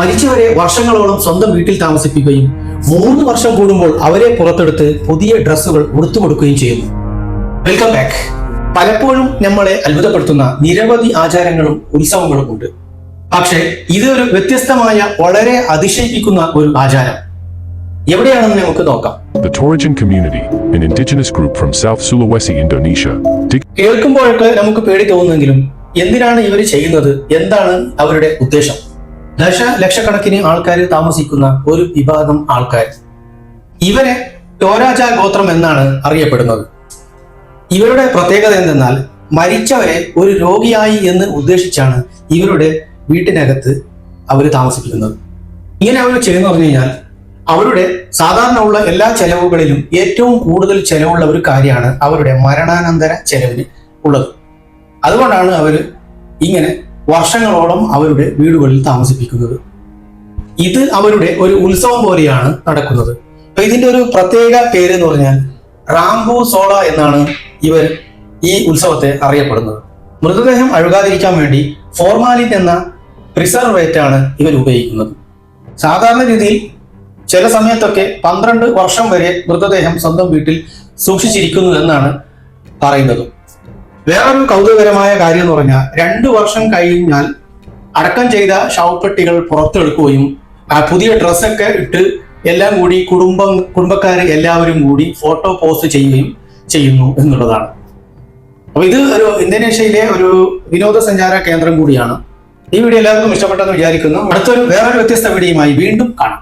മരിച്ചവരെ വർഷങ്ങളോളം സ്വന്തം വീട്ടിൽ താമസിപ്പിക്കുകയും മൂന്ന് വർഷം കൂടുമ്പോൾ അവരെ പുറത്തെടുത്ത് പുതിയ ഡ്രസ്സുകൾ ഉടുത്തുകൊടുക്കുകയും ചെയ്യുന്നു. വെൽക്കം ബാക്ക് പലപ്പോഴും നമ്മളെ അത്ഭുതപ്പെടുത്തുന്ന നിരവധി ആചാരങ്ങളും ഉത്സവങ്ങളും ഉണ്ട്. പക്ഷേ ഇത് ഒരു വ്യത്യസ്തമായ വളരെ അതിശയിപ്പിക്കുന്ന ഒരു ആചാരം. എവിടെയാണെന്ന് നമുക്ക് നോക്കാം. The Torajan community, an indigenous group from South Sulawesi, Indonesia, കേൾക്കുമ്പോഴൊക്കെ നമുക്ക് പേടി തോന്നുമെങ്കിലും എന്തിനാണ് ഇവർ ചെയ്യുന്നത്? എന്താണ് അവരുടെ ഉദ്ദേശം? ദശ ലക്ഷക്കണക്കിന് ആൾക്കാർ താമസിക്കുന്ന ഒരു വിഭാഗം ആൾക്കാർ. ഇവരെ ടോരാജ ഗോത്രം എന്നാണ് അറിയപ്പെടുന്നത്. ഇവരുടെ പ്രത്യേകത എന്തെന്നാൽ മരിച്ചവരെ ഒരു രോഗിയായി എന്ന് ഉദ്ദേശിച്ചാണ് ഇവരുടെ വീട്ടിനകത്ത് അവർ താമസിപ്പിക്കുന്നത്. ഇങ്ങനെ അവർ ചെയ്യുന്ന പറഞ്ഞു കഴിഞ്ഞാൽ അവരുടെ സാധാരണ ഉള്ള എല്ലാ ചെലവുകളിലും ഏറ്റവും കൂടുതൽ ചെലവുള്ള ഒരു കാര്യമാണ് അവരുടെ മരണാനന്തര ചെലവിന് ഉള്ളത്. അതുകൊണ്ടാണ് അവർ ഇങ്ങനെ വർഷങ്ങളോളം അവരുടെ വീടുകളിൽ താമസിപ്പിക്കുന്നത്. ഇത് അവരുടെ ഒരു ഉത്സവം പോലെയാണ് നടക്കുന്നത്. അപ്പൊ ഇതിന്റെ ഒരു പ്രത്യേക പേര് എന്ന് പറഞ്ഞാൽ റാംബു സോള എന്നാണ് ഇവർ ഈ ഉത്സവത്തെ അറിയപ്പെടുന്നത്. മൃതദേഹം അഴുകാതിരിക്കാൻ വേണ്ടി ഫോർമാലിൻ എന്ന പ്രിസർവേറ്റ് ആണ് ഇവർ ഉപയോഗിക്കുന്നത്. സാധാരണ രീതിയിൽ ചില സമയത്തൊക്കെ പന്ത്രണ്ട് വർഷം വരെ മൃതദേഹം സ്വന്തം വീട്ടിൽ സൂക്ഷിച്ചിരിക്കുന്നു എന്നാണ് പറയുന്നത്. വേറൊരു കൗതുകകരമായ കാര്യം എന്ന് പറഞ്ഞാൽ രണ്ടു വർഷം കഴിഞ്ഞാൽ അടക്കം ചെയ്ത ശവപ്പെട്ടികൾ പുറത്തെടുക്കുകയും പുതിയ ഡ്രസ്സൊക്കെ ഇട്ട് എല്ലാം കൂടി കുടുംബം കുടുംബക്കാർ എല്ലാവരും കൂടി ഫോട്ടോ പോസ്റ്റ് ചെയ്യുകയും ചെയ്യുന്നു എന്നുള്ളതാണ്. അപ്പൊ ഇത് ഒരു ഇന്തോനേഷ്യയിലെ ഒരു വിനോദസഞ്ചാര കേന്ദ്രം കൂടിയാണ്. ഈ വീഡിയോ എല്ലാവർക്കും ഇഷ്ടപ്പെട്ടെന്ന് വിചാരിക്കുന്നു. അടുത്തൊരു വേറൊരു വ്യത്യസ്ത വീഡിയോയുമായി വീണ്ടും കാണാം.